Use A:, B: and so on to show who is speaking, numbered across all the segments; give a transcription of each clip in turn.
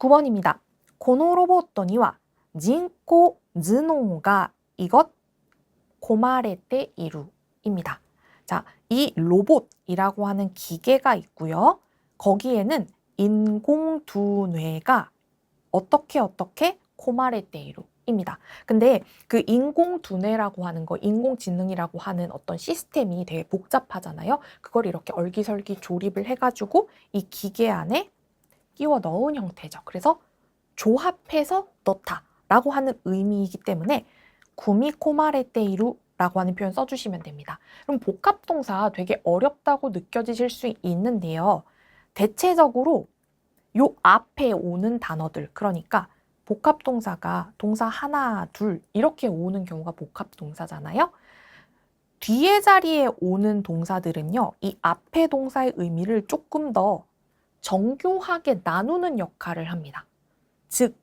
A: 9번입니다. このロボットには人工頭脳が 이것 고말에て 이루입니다. 자, 이 로봇이라고 하는 기계가 있고요. 거기에는 인공 두뇌가 어떻게 어떻게 코마레 테이루입니다. 근데 그 인공 두뇌라고 하는 거, 인공지능이라고 하는 어떤 시스템이 되게 복잡하잖아요. 그걸 이렇게 얼기설기 조립을 해가지고 이 기계 안에 끼워 넣은 형태죠. 그래서 조합해서 넣다라고 하는 의미이기 때문에 구미코마레테이루라고 하는 표현 써주시면 됩니다. 그럼 복합동사 되게 어렵다고 느껴지실 수 있는데요. 대체적으로 요 앞에 오는 단어들, 그러니까 복합동사가 동사 하나, 둘 이렇게 오는 경우가 복합동사잖아요. 뒤에 자리에 오는 동사들은요, 이 앞에 동사의 의미를 조금 더 정교하게 나누는 역할을 합니다. 즉,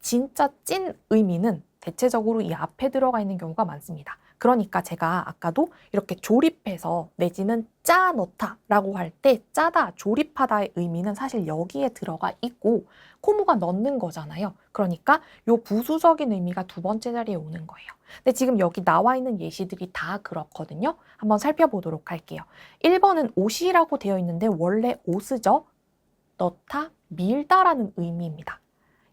A: 진짜 찐 의미는 대체적으로 이 앞에 들어가 있는 경우가 많습니다. 그러니까 제가 아까도 이렇게 조립해서 내지는 짜 넣다라고 할 때 짜다, 조립하다의 의미는 사실 여기에 들어가 있고 코무가 넣는 거잖아요. 그러니까 요 부수적인 의미가 두 번째 자리에 오는 거예요. 근데 지금 여기 나와 있는 예시들이 다 그렇거든요. 한번 살펴보도록 할게요. 1번은 옷이라고 되어 있는데 원래 옷이죠. 넣다, 밀다라는 의미입니다.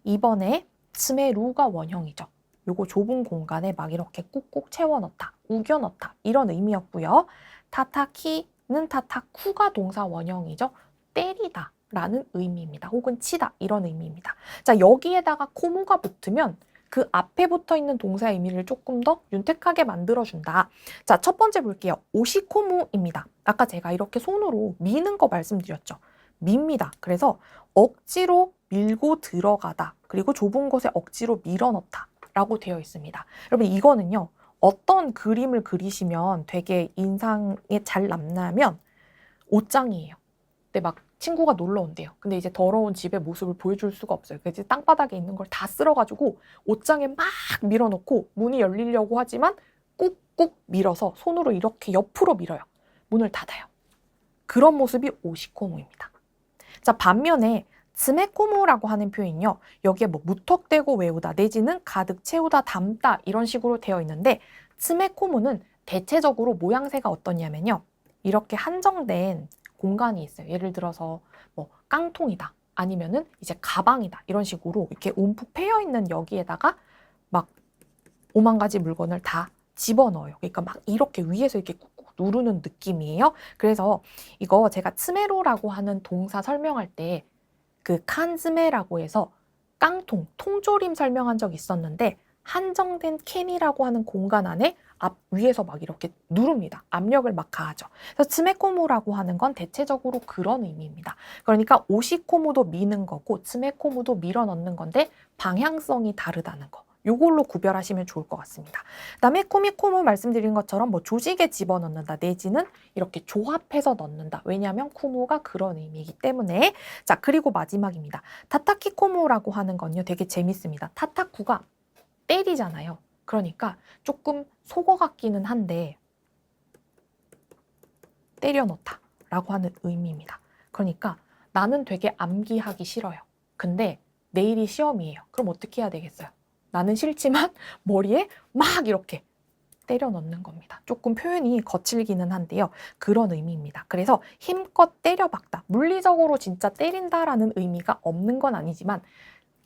A: 2번에 스메루가 원형이죠. 요거 좁은 공간에 막 이렇게 꾹꾹 채워 넣다, 우겨 넣다 이런 의미였고요. 타타키는 타타쿠가 동사 원형이죠. 때리다 라는 의미입니다. 혹은 치다 이런 의미입니다. 자 여기에다가 코무가 붙으면 그 앞에 붙어 있는 동사의 의미를 조금 더 윤택하게 만들어준다. 자, 첫 번째 볼게요. 오시코무입니다. 아까 제가 이렇게 손으로 미는 거 말씀드렸죠. 밉니다. 그래서 억지로 밀고 들어가다. 그리고 좁은 곳에 억지로 밀어넣다. 라고 되어 있습니다. 여러분 이거는요. 어떤 그림을 그리시면 되게 인상에 잘 남냐면 옷장이에요. 근데 막 친구가 놀러 온대요. 근데 이제 더러운 집의 모습을 보여줄 수가 없어요. 그래서 땅바닥에 있는 걸 다 쓸어가지고 옷장에 막 밀어놓고 문이 열리려고 하지만 꾹꾹 밀어서 손으로 이렇게 옆으로 밀어요. 문을 닫아요. 그런 모습이 오시코모입니다. 자, 반면에 스메코모라고 하는 표현이요. 여기에 뭐 무턱대고 외우다 내지는 가득 채우다 담다 이런 식으로 되어 있는데 스메코모는 대체적으로 모양새가 어떠냐면요. 이렇게 한정된 공간이 있어요. 예를 들어서 뭐 깡통이다 아니면은 이제 가방이다 이런 식으로 이렇게 움푹 패여 있는 여기에다가 막 오만 가지 물건을 다 집어넣어요. 그러니까 막 이렇게 위에서 이렇게 누르는 느낌이에요. 그래서 이거 제가 츠메로라고 하는 동사 설명할 때 그 칸즈메라고 해서 깡통, 통조림 설명한 적 있었는데 한정된 캔이라고 하는 공간 안에 앞 위에서 막 이렇게 누릅니다. 압력을 막 가하죠. 그래서 츠메코무라고 하는 건 대체적으로 그런 의미입니다. 그러니까 오시코무도 미는 거고 츠메코무도 밀어 넣는 건데 방향성이 다르다는 거. 요걸로 구별하시면 좋을 것 같습니다. 그다음에 코미코모 말씀드린 것처럼 뭐 조직에 집어넣는다 내지는 이렇게 조합해서 넣는다. 왜냐하면 쿠무가 그런 의미이기 때문에 자 그리고 마지막입니다. 타타키 코모라고 하는 건요 되게 재밌습니다. 타타쿠가 때리잖아요. 그러니까 조금 속어 같기는 한데 때려 넣다 라고 하는 의미입니다. 그러니까 나는 되게 암기하기 싫어요. 근데 내일이 시험이에요. 그럼 어떻게 해야 되겠어요? 나는 싫지만 머리에 막 이렇게 때려 넣는 겁니다. 조금 표현이 거칠기는 한데요. 그런 의미입니다. 그래서 힘껏 때려 박다. 물리적으로 진짜 때린다라는 의미가 없는 건 아니지만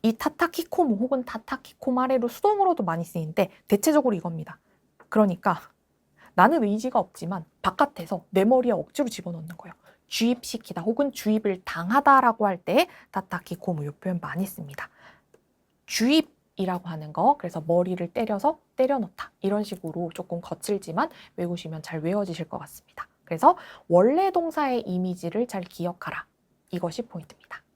A: 이 타타키코모 혹은 타타키코마레로 수동으로도 많이 쓰이는데 대체적으로 이겁니다. 그러니까 나는 의지가 없지만 바깥에서 내 머리에 억지로 집어넣는 거예요. 주입시키다 혹은 주입을 당하다라고 할 때 타타키코모 이 표현 많이 씁니다. 주입 이라고 하는 거 그래서 머리를 때려서 때려놓다 이런 식으로 조금 거칠지만 외우시면 잘 외워지실 것 같습니다. 그래서 원래 동사의 이미지를 잘 기억하라 이것이 포인트입니다.